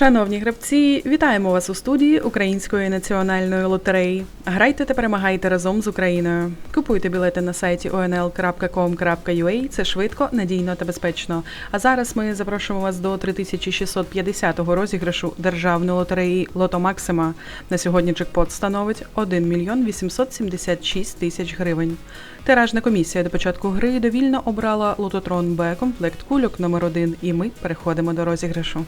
Шановні гравці, вітаємо вас у студії Української національної лотереї. Грайте та перемагайте разом з Україною. Купуйте білети на сайті onl.com.ua. Це швидко, надійно та безпечно. А зараз ми запрошуємо вас до 3650-го розіграшу державної лотереї Лото Максима. На сьогодні джекпот становить 1 мільйон 876 тисяч гривень. Тиражна комісія до початку гри довільно обрала лототрон Б комплект кульок номер 1 і ми переходимо до розіграшу.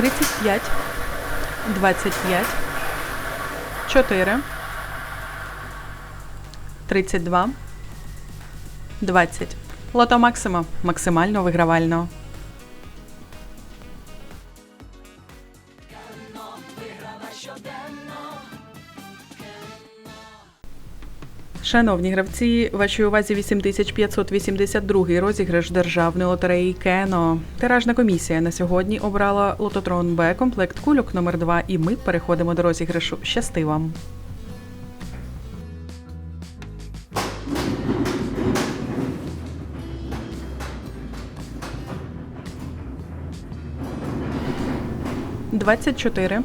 Тридцять п'ять, двадцять п'ять, чотири, тридцять два, двадцять. Лото Максима максимально вигравально. Шановні гравці, вашій увазі 8582 розіграш державної лотереї Кено. Тиражна комісія на сьогодні обрала лототрон Б комплект кульок номер 2 і ми переходимо до розіграшу. Щасти вам! Двадцять чотири.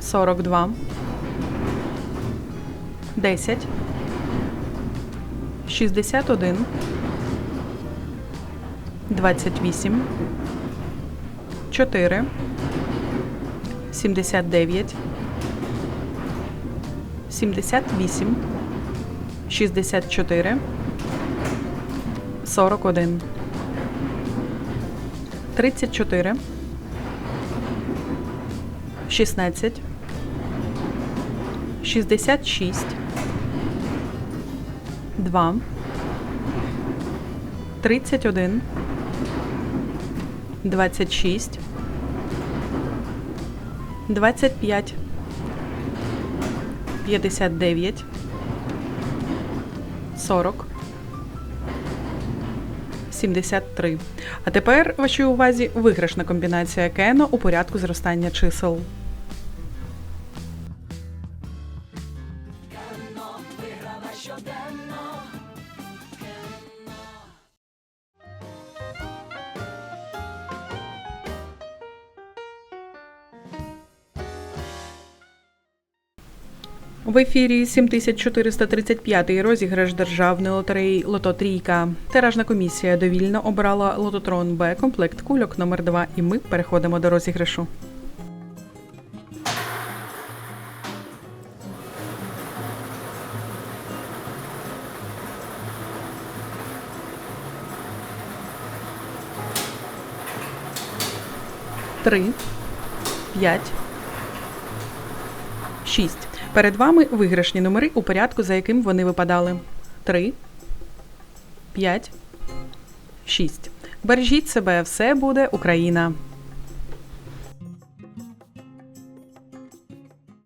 Сорок два. 10 61 28 4 79 78 64 41 34 16 66 2 31 26 25 59 40 73. А тепер вашій увазі виграшна комбінація Кено у порядку зростання чисел. В ефірі 7435 розіграш державної лотереї Лото Трійка. Тиражна комісія довільно обрала лототрон Б комплект кульок номер 2 і ми переходимо до розіграшу. Три, п'ять, шість. Перед вами виграшні номери у порядку, за яким вони випадали. 3, 5, 6. Бережіть себе, все буде Україна!